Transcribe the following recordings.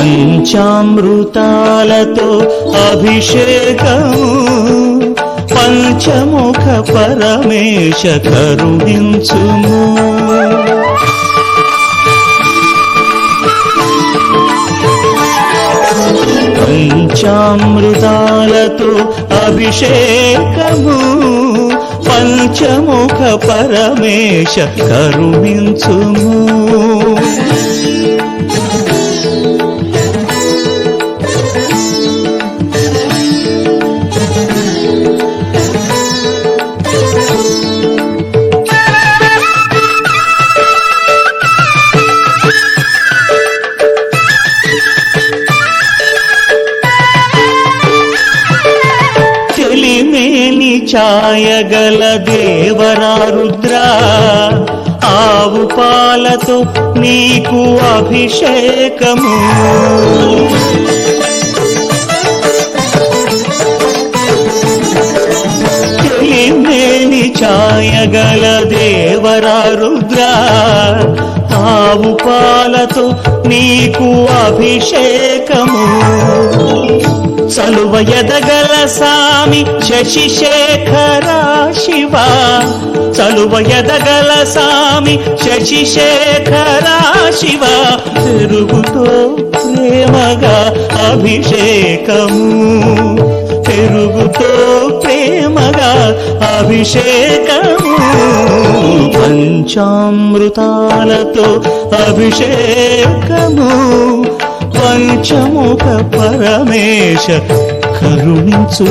పంచామృతాలతో అభిషేకము. పంచముఖ పరమేశ కరుణించుము. పంచామృతాలతో అభిషేకము. పంచముఖ పరమేశ కరుణించుము. ఛాయగల దేవరా రుద్ర ఆవు పాలతో నీకు అభిషేకము. తెలిమేని ఛాయగల దేవరా రుద్ర ఆవు పాలతో నీకు అభిషేకము. చలువ ఎదగల సామి శశిశేఖర శివ. చలువ ఎదగల సామి శశిశేఖర శివ. పెరుగుతో ప్రేమగా అభిషేకము. పెరుగుతో ప్రేమగా అభిషేకము. పంచామృతాలతో అభిషేకము. పంచముఖ పరమేశ కరుణించు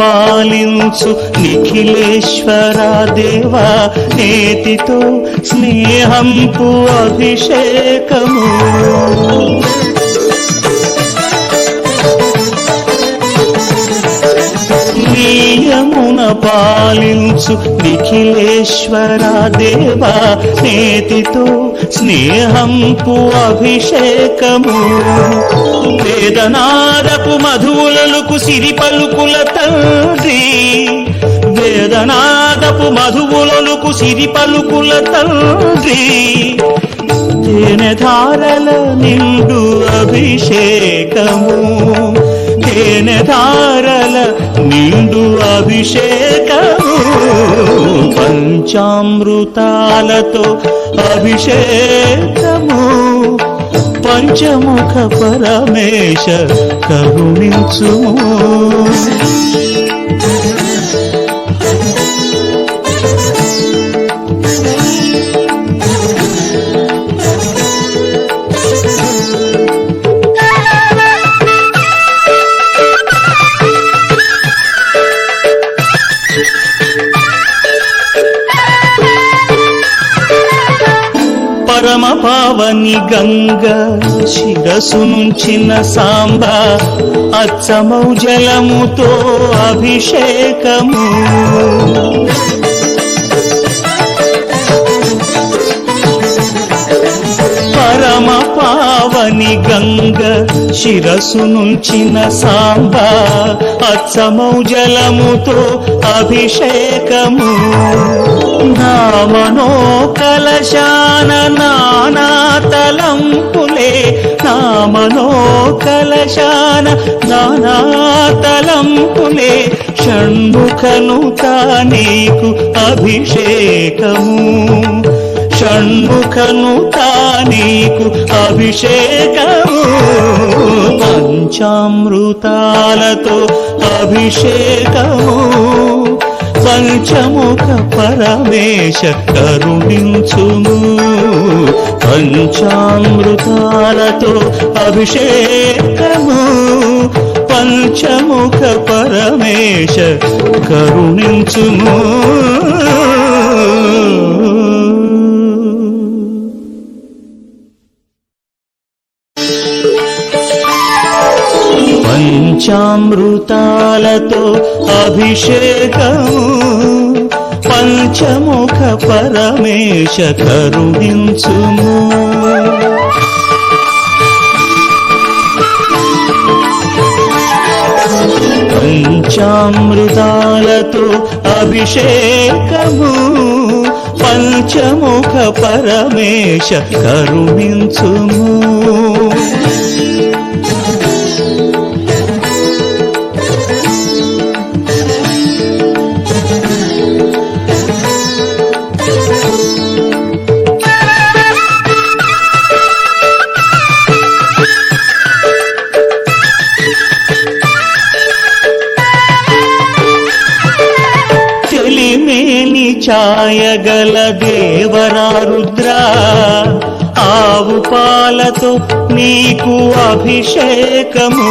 పాలించు నిఖిలేశ్వర దేవా నేతితో స్నేహంపు అభిషేకము. పాలించు నిఖిలేశ్వర దేవా నేతితో స్నేహంపు అభిషేకము. వేదనాదపు మధువులకు సిరి పలుకుల తండ్రి. వేదనాదపు మధువులకు సిరి పలుకుల తండ్రి. తేనె ధారల నిండు అభిషేకము. తేనె ధారల నిండు అభిషేకము. పంచామృతాలతో అభిషేకము. పంచముఖ పరమేశ కరుణించుము. పరమ పావని గంగ శిరసు నుంచిన సాంబ అచ్చమౌ జలముతో అభిషేకము. పరమ పావని గంగ శిరసు నుంచిన సాంబ అచ్చమౌ జలముతో అభిషేకము. నా మనో కలశాన నానా తలంపులే నా మనో కలశాన నానా తలంపులే షణ్ముఖను తా నీకు అభిషేకము. షణ్ముఖను తానీకు అభిషేకము. పంచామృతాలతో అభిషేకము. పంచముఖ పరమేశ కరుణించుము. పంచామృతాలతో అభిషేకము. పంచముఖ పరమేశ కరుణించుము. పంచామృతాలతో అభిషేకము పంచముఖ పరమేశ కరుణించుము. పంచామృతాలతో అభిషేకము పంచముఖ పరమేశ కరుణించుము. ఛాయగల దేవరా రుద్ర ఆవు పాలతో నీకు అభిషేకము.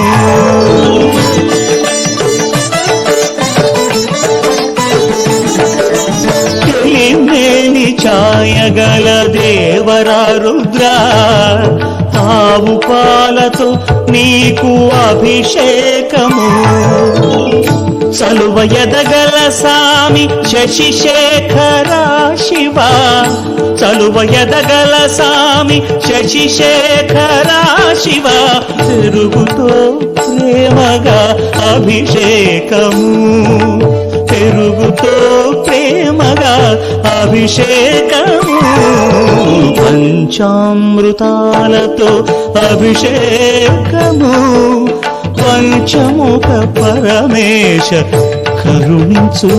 తెలిమేని ఛాయగల దేవరా రుద్ర ఆవు పాలతో నీకు అభిషేకము. చలువ ఎదగల సామి శశిశేఖర శివ చలువ ఎదగల సామి శశిశేఖర శివ పెరుగుతో ప్రేమగా అభిషేకము. పెరుగుతో ప్రేమగా అభిషేకము. పంచామృతాలతో అభిషేకము. పంచముఖ పరమేశ కరుణించు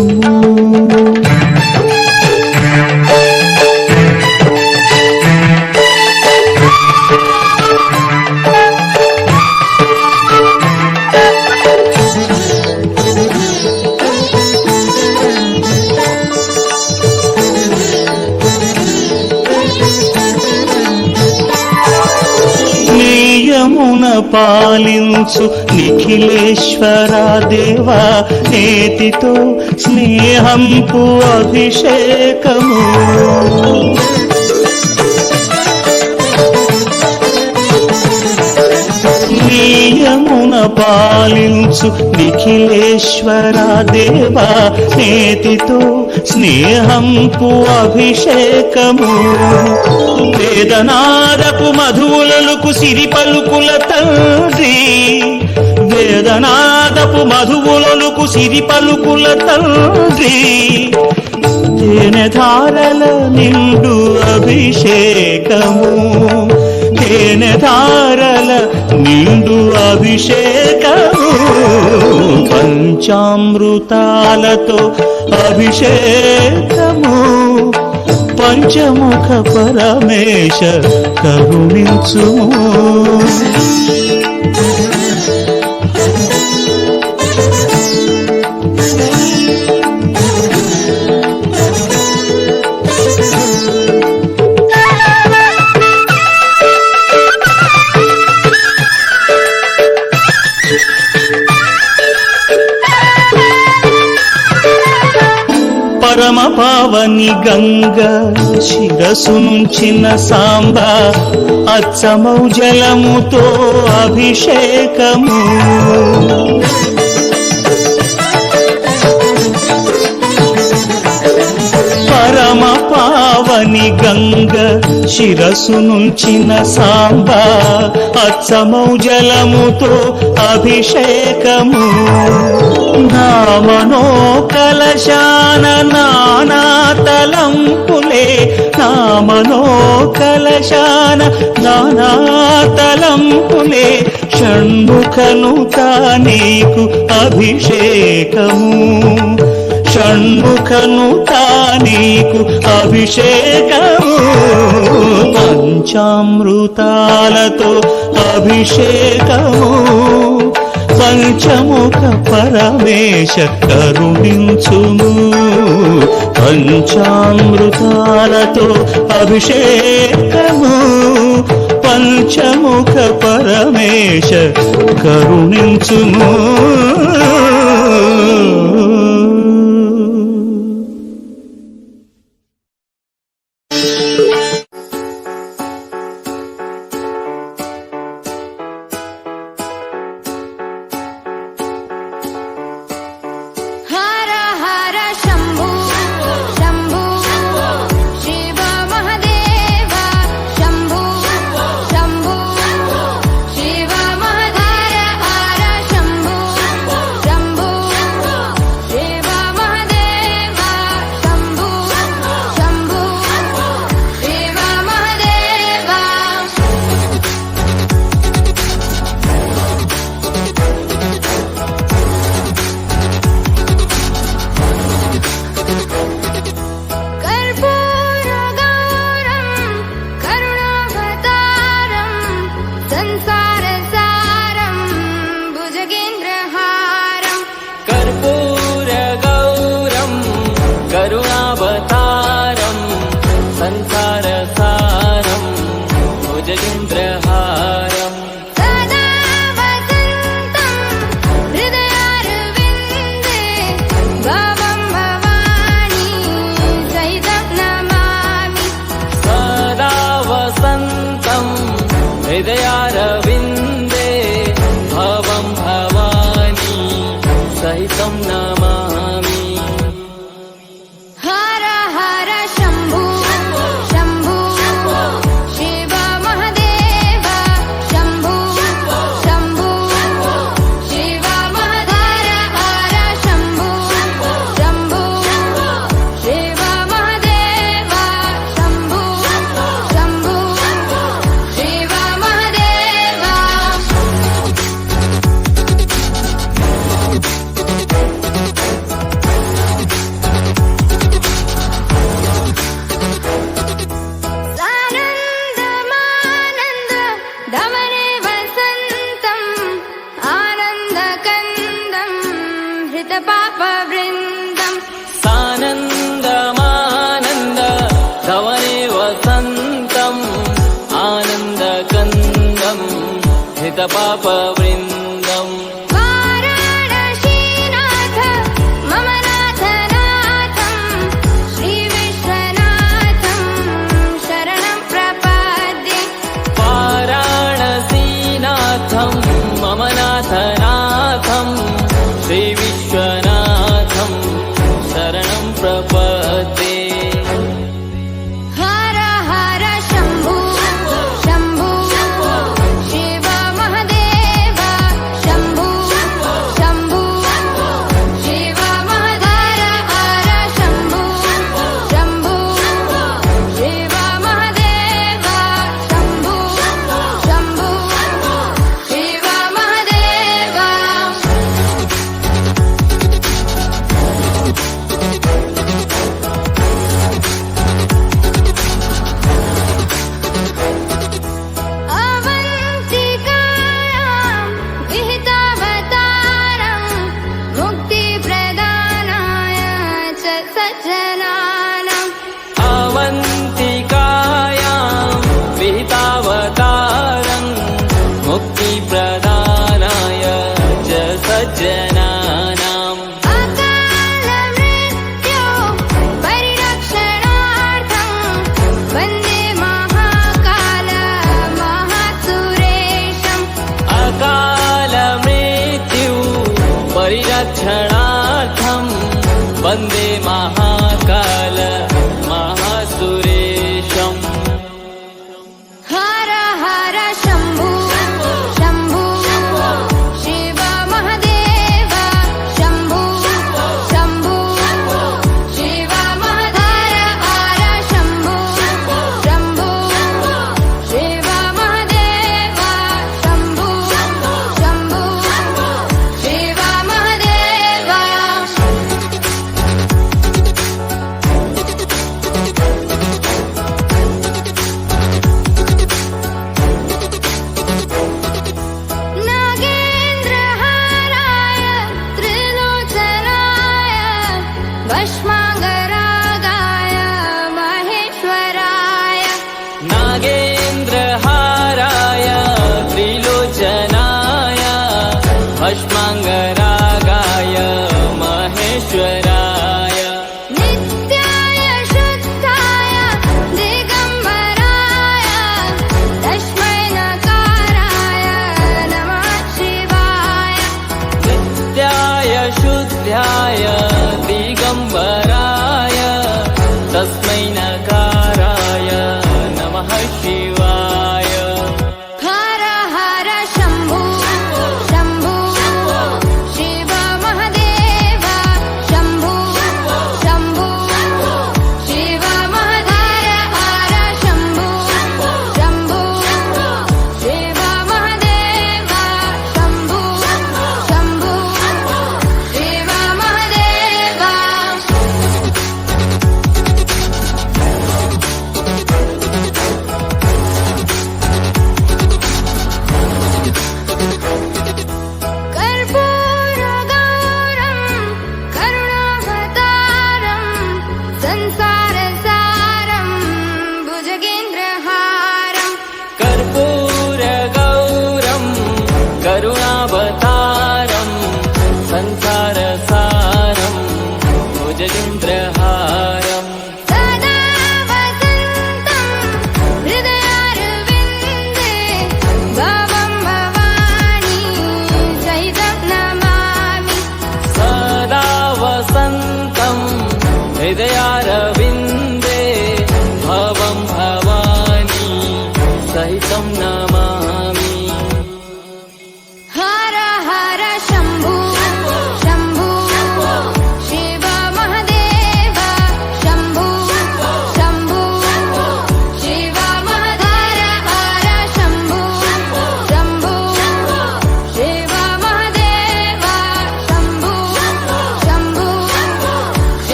పాలించు నిఖిలేశ్వర దేవా నేతితో స్నేహంపు అభిషేకము. పాలించు నిఖిలేశ్వర దేవా నేతితో స్నేహంపు అభిషేకము. వేదనాదపు మధువులకు సిరి పలుకుల తండ్రి. వేదనాదపు మధువులకు సిరి పలుకుల తండ్రి. తేనె ధారల నిండు అభిషేకము. ధారల నిండు అభిషేకము. పంచామృతాలతో అభిషేకము. పంచముఖ పరమేశ కరుణించుము. పరమ పావని గంగ శిరసు నుంచిన సాంబ అచ్చమౌ జలముతో అభిషేకము. అని గంగ శిరసు నుంచిన సాంబ అచ్చమౌ జలముతో అభిషేకము. నామనో కలశాన నానా తలంపులే నామనో కలశాన నానా తలంపులే షణ్ముఖను నీకు అభిషేకము. షణ్ముఖను నీకు అభిషేకము. పంచామృతాలతో అభిషేకము. పంచముఖ పరమేశ కరుణించుము. పంచామృతాలతో అభిషేకము. పంచముఖ పరమేశ కరుణించుము. they are.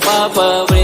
papa. Brin.